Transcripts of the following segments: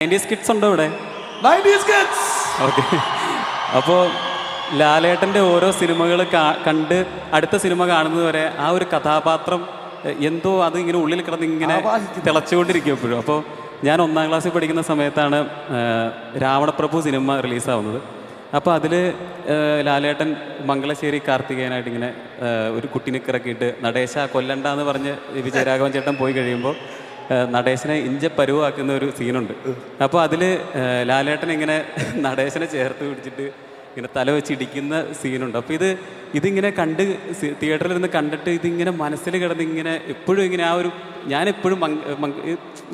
Nineties kids ഉണ്ടോ ഇവിടെ 90s kids. Okay അപ്പോൾ ലാലേട്ടന്റെ ഓരോ സിനിമകൾ കണ്ട് അടുത്ത സിനിമ കാണുന്നത് വരെ ആ ഒരു കഥാപാത്രം എന്തോ അത് ഇങ്ങനെ ഉള്ളിൽ കിടന്ന് ഇങ്ങനെ. തിളച്ചുകൊണ്ടിരിക്കും എപ്പോഴും അപ്പോൾ ഞാൻ ഒന്നാം ക്ലാസ്സിൽ പഠിക്കുന്ന സമയത്താണ് രാവണപ്രഭു സിനിമ റിലീസാവുന്നത് അപ്പോൾ അതിൽ ലാലേട്ടൻ മംഗലശ്ശേരി കാർത്തികേയനായിട്ട് ഇങ്ങനെ ഒരു കുട്ടിനിക്കിറക്കിയിട്ട് നടേശ കൊല്ലണ്ട എന്ന് പറഞ്ഞ് വിജയരാഘവൻ ചേട്ടൻ പോയി കഴിയുമ്പോൾ നടേശനെ ഇഞ്ച പരുവാക്കുന്ന ഒരു സീനുണ്ട്. അപ്പോൾ അതിൽ ലാലേട്ടൻ ഇങ്ങനെ നടേശനെ ചേർത്ത് പിടിച്ചിട്ട് ഇങ്ങനെ തല വെച്ച് ഇടിക്കുന്ന സീനുണ്ട്. അപ്പോൾ ഇത് ഇതിങ്ങനെ കണ്ട് തിയേറ്ററിൽ നിന്ന് കണ്ടിട്ട് ഇതിങ്ങനെ മനസ്സിൽ കിടന്ന് ഇങ്ങനെ എപ്പോഴും ഇങ്ങനെ ആ ഒരു ഞാൻ എപ്പോഴും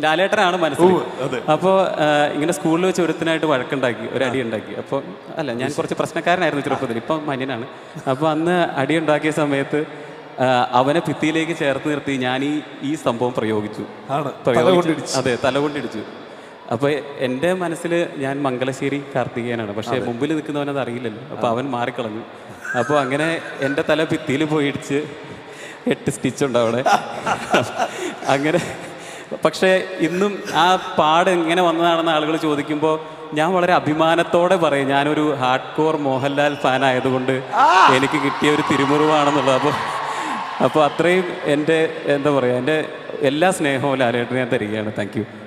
ലാലേട്ടനാണ് മനസ്സിൽ. അപ്പോൾ ഇങ്ങനെ സ്കൂളിൽ വെച്ച് ഒരുത്തനായിട്ട് വഴക്കുണ്ടാക്കി ഒരു അടി ഉണ്ടാക്കി. അപ്പോൾ അല്ല ഞാൻ കുറച്ച് പ്രശ്നക്കാരനായിരുന്നു ചെറുപ്പത്തിൽ ഇപ്പം മന്യനാണ്. അപ്പോൾ അന്ന് അടി ഉണ്ടാക്കിയ സമയത്ത് അവനെ ഭിത്തിയിലേക്ക് ചേർത്ത് നിർത്തി ഞാൻ ഈ ഈ സംഭവം പ്രയോഗിച്ചു. അതെ തലകൊണ്ടിടിച്ചു. അപ്പോൾ എന്റെ മനസ്സിൽ ഞാൻ മംഗലശ്ശേരി കാർത്തികേയനാണ്. പക്ഷേ മുമ്പിൽ നിൽക്കുന്നവൻ അത് അറിയില്ലല്ലോ. അപ്പോൾ അവൻ മാറിക്കളഞ്ഞു. അപ്പോൾ അങ്ങനെ എന്റെ തല ഭിത്തിയിൽ പോയി ഇടിച്ച് എട്ട് സ്റ്റിച്ച് ഉണ്ട് അവിടെ. അങ്ങനെ പക്ഷേ ഇന്നും ആ പാട് എങ്ങനെ വന്നതാണെന്ന് ആളുകൾ ചോദിക്കുമ്പോൾ ഞാൻ വളരെ അഭിമാനത്തോടെ പറയും ഞാനൊരു ഹാർഡ് കോർ മോഹൻലാൽ ഫാൻ ആയതുകൊണ്ട് എനിക്ക് കിട്ടിയ ഒരു തിരുമുറിവാണെന്നുള്ളത്. അപ്പോൾ അപ്പോൾ അത്രയും എന്റെ എന്താ പറയുക എന്റെ എല്ലാ സ്നേഹവും ലാലേട്ടന് ഞാൻ തരികയാണ്. താങ്ക്